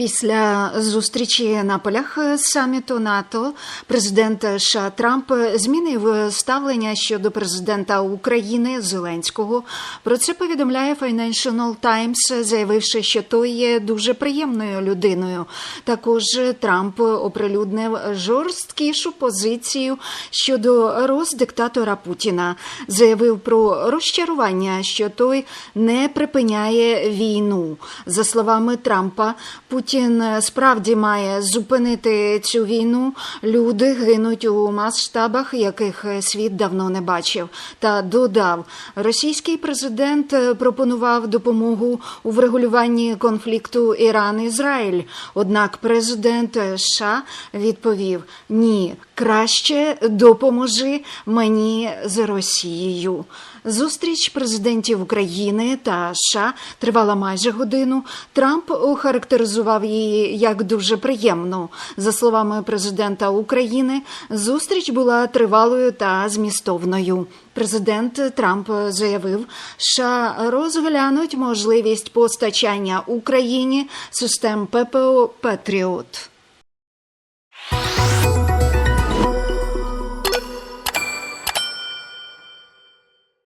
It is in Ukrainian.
Після зустрічі на полях саміту НАТО президент США Трамп змінив ставлення щодо президента України Зеленського. Про це повідомляє Financial Times, заявивши, що той є дуже приємною людиною. Також Трамп оприлюднив жорсткішу позицію щодо роздиктатора Путіна. Заявив про розчарування, що той не припиняє війну. За словами Трампа, Путін справді має зупинити цю війну. Люди гинуть у масштабах, яких світ давно не бачив. Та додав, російський президент пропонував допомогу у врегулюванні конфлікту Іран-Ізраїль. Однак президент США відповів: ні, краще допоможи мені з Росією. Зустріч президентів України та США тривала майже годину. Трамп охарактеризував її як дуже приємну. За словами президента України, зустріч була тривалою та змістовною. Президент Трамп заявив, що розглянуть можливість постачання Україні систем ППО Петріот.